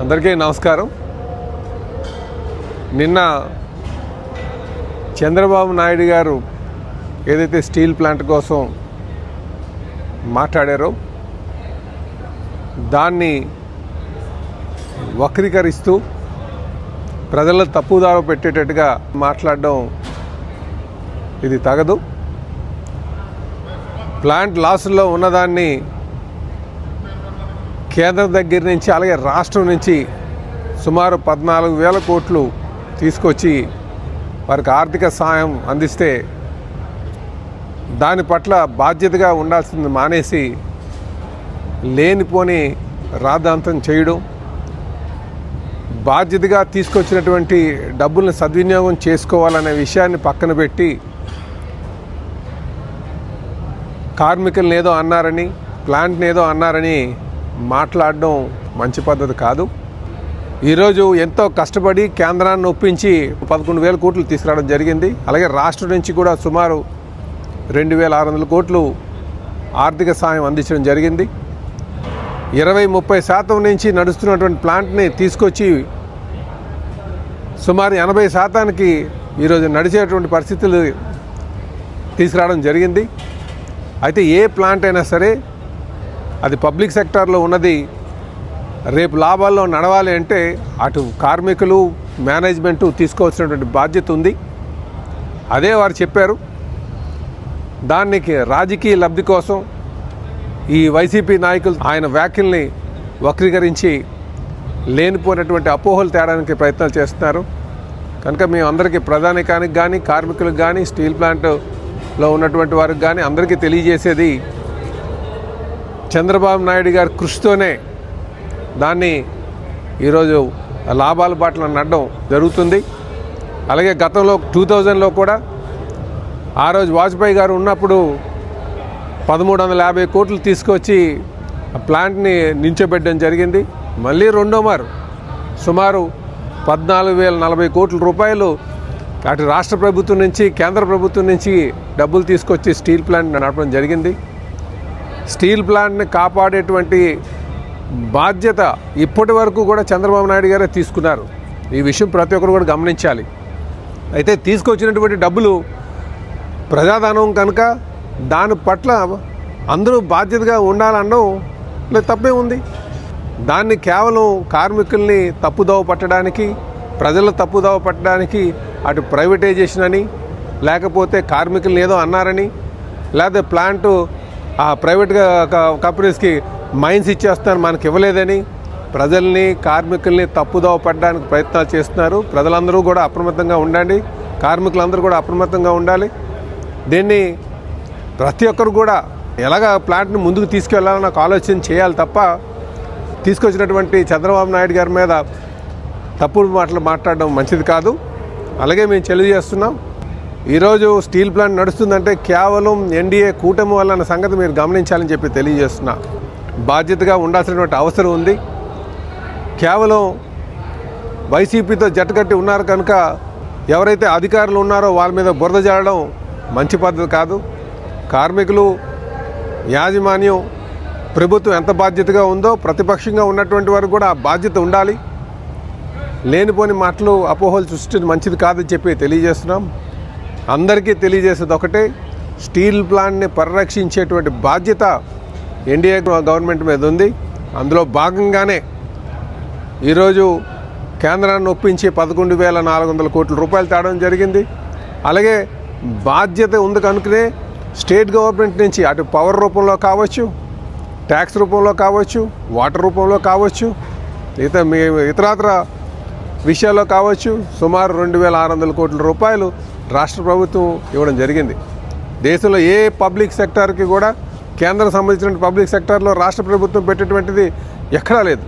అందరికీ నమస్కారం. నిన్న చంద్రబాబు నాయుడు గారు ఏదైతే స్టీల్ ప్లాంట్ కోసం మాట్లాడారో దాన్ని వక్రీకరిస్తూ ప్రజల తప్పుదారు పెట్టేటట్టుగా మాట్లాడడం ఇది తగదు. ప్లాంట్ లాస్లో ఉన్నదాన్ని కేంద్రం దగ్గర నుంచి అలాగే రాష్ట్రం నుంచి సుమారు పద్నాలుగు వేల కోట్లు తీసుకొచ్చి వారికి ఆర్థిక సాయం అందిస్తే దాని పట్ల బాధ్యతగా ఉండాల్సింది మానేసి లేనిపోని రాద్ధాంతం చేయడం బాధ్యతగా తీసుకొచ్చినటువంటి డబ్బుల్ని సద్వినియోగం చేసుకోవాలనే విషయాన్ని పక్కన పెట్టి కార్మికులను ఏదో అన్నారని ప్లాంట్ని ఏదో అన్నారని మాట్లాడడం మంచి పద్ధతి కాదు. ఈరోజు ఎంతో కష్టపడి కేంద్రాన్ని ఒప్పించి పదకొండు వేల కోట్లు తీసుకురావడం జరిగింది. అలాగే రాష్ట్రం నుంచి కూడా సుమారు రెండు వేల ఆరు వందల కోట్లు ఆర్థిక సాయం అందించడం జరిగింది. ఇరవై ముప్పై శాతం నుంచి నడుస్తున్నటువంటి ప్లాంట్ని తీసుకొచ్చి సుమారు ఎనభై శాతానికి ఈరోజు నడిచేటువంటి పరిస్థితులు తీసుకురావడం జరిగింది. అయితే ఏ ప్లాంట్ అయినా సరే అది పబ్లిక్ సెక్టార్లో ఉన్నది. రేపు లాభాల్లో నడవాలి అంటే అటు కార్మికులు మేనేజ్మెంటు తీసుకోవాల్సినటువంటి బాధ్యత ఉంది. అదే వారు చెప్పారు. దానికి రాజకీయ లబ్ధి కోసం ఈ వైసీపీ నాయకులు ఆయన వ్యాఖ్యల్ని వక్రీకరించి లేనిపోయినటువంటి అపోహలు తేడానికి ప్రయత్నాలు చేస్తున్నారు. కనుక మేము అందరికీ ప్రధానికానికి కానీ కార్మికులకు కానీ స్టీల్ ప్లాంట్లో ఉన్నటువంటి వారికి కానీ అందరికీ తెలియజేసేది చంద్రబాబు నాయుడు గారి కృషితోనే దాన్ని ఈరోజు లాభాల బాటలో నడడం జరుగుతుంది. అలాగే గతంలో టూ థౌజండ్లో కూడా ఆ రోజు వాజ్పేయి గారు ఉన్నప్పుడు పదమూడు వందల యాభై కోట్లు తీసుకొచ్చి ఆ ప్లాంట్ని నించోబెట్టడం జరిగింది. మళ్ళీ రెండో మారు సుమారు పద్నాలుగు వేల నలభై కోట్ల రూపాయలు అటు రాష్ట్ర ప్రభుత్వం నుంచి కేంద్ర ప్రభుత్వం నుంచి డబ్బులు తీసుకొచ్చి స్టీల్ ప్లాంట్ నడపడం జరిగింది. స్టీల్ ప్లాంట్ని కాపాడేటువంటి బాధ్యత ఇప్పటి వరకు కూడా చంద్రబాబు నాయుడు గారే తీసుకున్నారు. ఈ విషయం ప్రతి ఒక్కరు కూడా గమనించాలి. అయితే తీసుకొచ్చినటువంటి డబ్బులు ప్రజాధనం కనుక దాని పట్ల అందరూ బాధ్యతగా ఉండాలనడం లేదు తప్పే ఉంది. దాన్ని కేవలం కార్మికుల్ని తప్పుదోవ పట్టడానికి ప్రజల తప్పుదోవ పట్టడానికి అటు ప్రైవేటైజేషన్ అని లేకపోతే కార్మికులను ఏదో అన్నారని లేదా ప్లాంటు ఆ ప్రైవేట్ కంపెనీస్కి మైన్స్ ఇచ్చేస్తున్నారు మనకి ఇవ్వలేదని ప్రజల్ని కార్మికుల్ని తప్పుదోవ పడడానికి ప్రయత్నాలు చేస్తున్నారు. ప్రజలందరూ కూడా అప్రమత్తంగా ఉండండి. కార్మికులందరూ కూడా అప్రమత్తంగా ఉండాలి. దీన్ని ప్రతి ఒక్కరు కూడా ఎలాగ ప్లాంట్ని ముందుకు తీసుకెళ్ళాలని ఒక ఆలోచన చేయాలి తప్ప తీసుకొచ్చినటువంటి చంద్రబాబు నాయుడు గారి మీద తప్పుడు మాటలు మాట్లాడడం మంచిది కాదు. అలాగే మేము తెలియజేస్తున్నాం. ఈరోజు స్టీల్ ప్లాంట్ నడుస్తుందంటే కేవలం ఎన్డీఏ కూటమి వల్ల అన్న సంగతి మీరు గమనించాలని చెప్పి తెలియజేస్తున్నా. బాధ్యతగా ఉండాల్సినటువంటి అవసరం ఉంది. కేవలం వైసీపీతో జట్టుకట్టి ఉన్నారు కనుక ఎవరైతే అధికారులు ఉన్నారో వాళ్ళ మీద బురద జాడడం మంచి పద్ధతి కాదు. కార్మికులు యాజమాన్యం ప్రభుత్వం ఎంత బాధ్యతగా ఉందో ప్రతిపక్షంగా ఉన్నటువంటి వారు కూడా ఆ బాధ్యత ఉండాలి. లేనిపోని మాటలు అపోహలు సృష్టించడం మంచిది కాదని చెప్పి తెలియజేస్తున్నాం. అందరికీ తెలియజేసేది ఒకటే స్టీల్ ప్లాంట్ని పరిరక్షించేటువంటి బాధ్యత ఎన్డీఏ గవర్నమెంట్ మీద ఉంది. అందులో భాగంగానే ఈరోజు కేంద్రాన్ని ఒప్పించి పదకొండు వేల నాలుగు వందల కోట్ల రూపాయలు తేవడం జరిగింది. అలాగే బాధ్యత ఉంది కనుకనే స్టేట్ గవర్నమెంట్ నుంచి అటు పవర్ రూపంలో కావచ్చు ట్యాక్స్ రూపంలో కావచ్చు వాటర్ రూపంలో కావచ్చు ఇతర మీ ఇతరాతర విషయాల్లో కావచ్చు సుమారు రెండు వేల ఆరు వందల కోట్ల రూపాయలు రాష్ట్ర ప్రభుత్వం ఇవ్వడం జరిగింది. దేశంలో ఏ పబ్లిక్ సెక్టార్కి కూడా కేంద్రం సంబంధించిన పబ్లిక్ సెక్టార్లో రాష్ట్ర ప్రభుత్వం పెట్టేటువంటిది ఎక్కడా లేదు.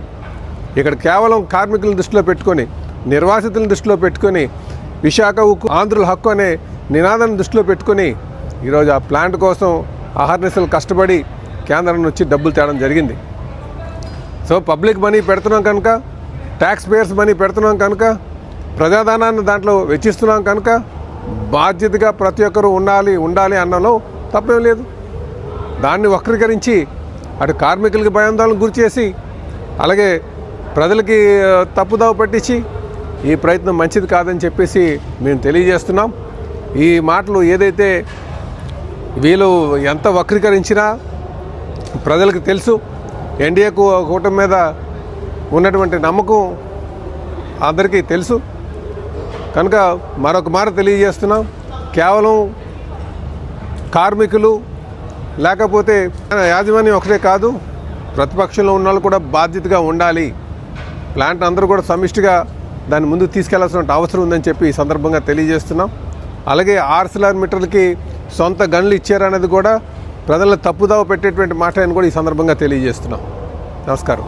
ఇక్కడ కేవలం కార్మికులను దృష్టిలో పెట్టుకొని నిర్వాసితులను దృష్టిలో పెట్టుకొని విశాఖ ఉక్కు ఆంధ్రుల హక్కు అనే నినాదాన్ని దృష్టిలో పెట్టుకొని ఈరోజు ఆ ప్లాంట్ కోసం అహర్నిశలు కష్టపడి కేంద్రం నుంచి డబ్బులు తేవడం జరిగింది. సో పబ్లిక్ మనీ పెడుతున్నాం కనుక ట్యాక్స్ పేయర్స్ మనీ పెడుతున్నాం కనుక ప్రజాధనాన్ని దాంట్లో వెచ్చిస్తున్నాం కనుక బాధ్యతగా ప్రతి ఒక్కరూ ఉండాలి ఉండాలి అన్నలో తప్పేం లేదు. దాన్ని వక్రీకరించి అటు కార్మికులకి భయాందోళన గురి చేసి అలాగే ప్రజలకి తప్పుదావ పట్టించి ఈ ప్రయత్నం మంచిది కాదని చెప్పేసి మేము తెలియజేస్తున్నాం. ఈ మాటలు ఏదైతే వీళ్ళు ఎంత వక్రీకరించినా ప్రజలకు తెలుసు. ఎన్డీఏకు కూటమి మీద ఉన్నటువంటి నమ్మకం అందరికీ తెలుసు. కనుక మరొక మాట తెలియజేస్తున్నాం. కేవలం కార్మికులు లేకపోతే యాజమాన్యం ఒకటే కాదు ప్రతిపక్షంలో ఉన్న వాళ్ళు కూడా బాధ్యతగా ఉండాలి. ప్లాంట్ అందరూ కూడా సమిష్టిగా దాన్ని ముందు తీసుకెళ్ళాల్సిన అవసరం ఉందని చెప్పి ఈ సందర్భంగా తెలియజేస్తున్నాం. అలాగే ఆర్సిలార్ మీటర్లకి సొంత గన్లు ఇచ్చారనేది కూడా ప్రజలను తప్పుదావ పెట్టేటువంటి మాట అని కూడా ఈ సందర్భంగా తెలియజేస్తున్నాం. నమస్కారం.